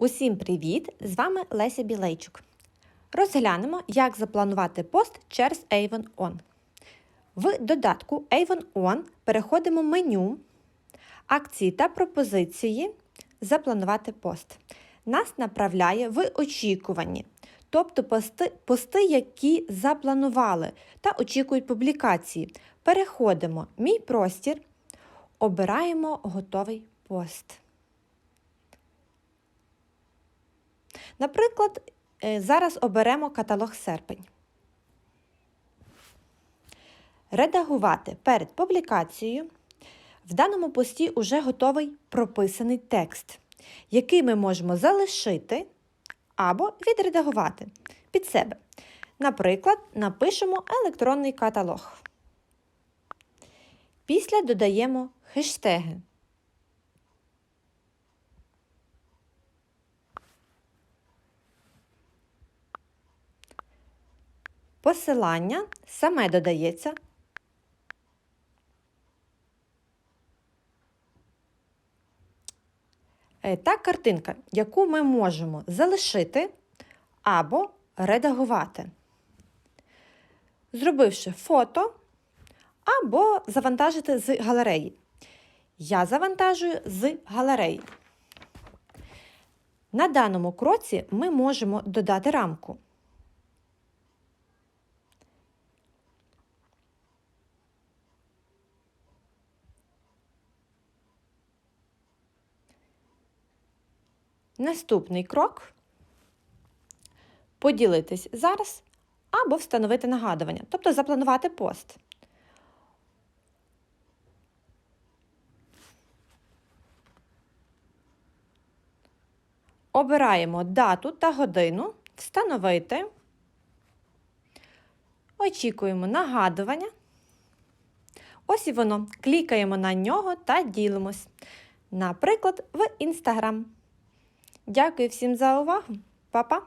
Усім привіт! З вами Леся Білейчук. Розглянемо, як запланувати пост через Avon On. В додатку Avon On переходимо в меню, акції та пропозиції Запланувати пост. Нас направляє в очікуванні, тобто пости, пости, які запланували та очікують публікації. Переходимо Мій простір, обираємо готовий пост. Наприклад, е, зараз оберемо каталог серпень. Редагувати перед публікацією. В даному пості вже готовий прописаний текст, який ми можемо залишити або відредагувати під себе. Наприклад, напишемо електронний каталог. Після додаємо хештеги. Посилання саме додається. Е, Та картинка, яку ми можемо залишити або редагувати, зробивши фото або завантажити з галереї. Я завантажую з галереї. На даному кроці ми можемо додати рамку. Наступний крок поділитись зараз або встановити нагадування, тобто запланувати пост. Обираємо дату та годину, встановити. Очікуємо нагадування. Ось і воно. Клікаємо на нього та ділимось. Наприклад, в Instagram. Дякую всім за увагу. Па-па!